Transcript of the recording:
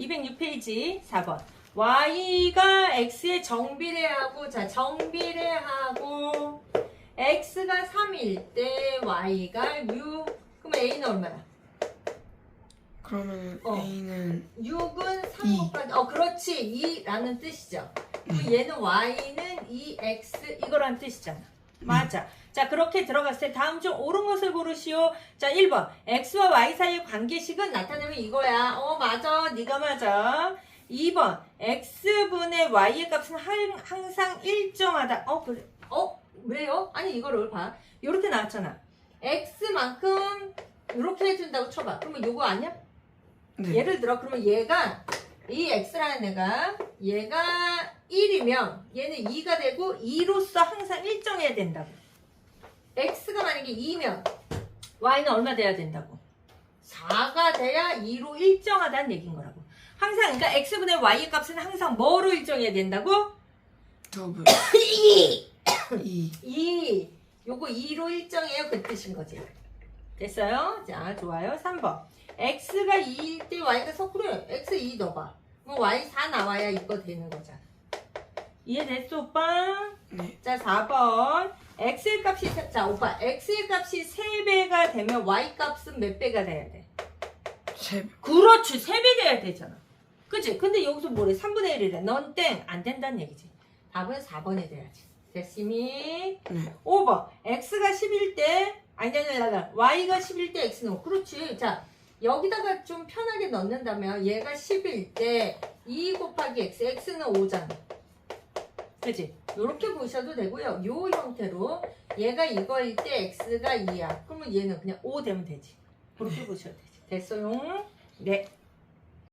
206페이지 4번. y가 x의 정비례하고 자 정비례하고 x가 3일 때 y가 6 그럼 a는 얼마야? 그러면 어. A는 6은 3 이. 곱하기 어 그렇지 2라는 뜻이죠. 그럼 얘는 y는 2x 이거란 뜻이잖아. 맞아. 자 그렇게 들어갔을 때 다음 중 옳은 것을 고르시오. 자 1번 x와 y 사이의 관계식은 나타내면 이거야. 어 맞아. 네가 맞아. 2번 x분의 y의 값은 할- 항상 일정하다. 어 그래. 어 왜요? 아니 이거를 봐. 이렇게 나왔잖아. x만큼 이렇게 해준다고 쳐봐. 그러면 이거 아니야? 네. 예를 들어 그러면 얘가 이 x라는 애가 얘가 1이면 얘는 2가 되고 2로서 항상 일정해야 된다고. x가 만약에 2면 y는 얼마 돼야 된다고? 4가 돼야 2로 일정하다는 얘기인 거라고. 항상 그러니까 x분의 y의 값은 항상 뭐로 일정해야 된다고? 더블 2. 2 2. 요거 2로 일정해요. 그 뜻인 거지. 됐어요? 자, 좋아요. 3번. x가 2일 때 y가 서꾸로요. x 2 넣어봐. 그럼 y 4 나와야 이거 되는 거잖아. 이해됐어, 오빠? 네. 자, 4번. x의 값이, 세- 자, 오빠. x의 값이 3배가 되면 y 값은 몇 배가 돼야 돼? 3 그렇지. 3배 돼야 되잖아. 그치? 근데 여기서 뭐래? 3분의 1이래. 넌 땡. 안 된다는 얘기지. 답은 4번이 돼야지. 됐으니? 네. 5번. x가 10일 때, 아니, 아니, 아니, y가 10일 때 x는, 그렇지. 자, 여기다가 좀 편하게 넣는다면, 얘가 10일 때, 2 곱하기 x, x는 5잖아. 그지? 요렇게 보셔도 되고요. 요 형태로, 얘가 이거일 때 x가 2야. 그러면 얘는 그냥 5 되면 되지. 그렇게 보셔도 되지. 됐어요? 네.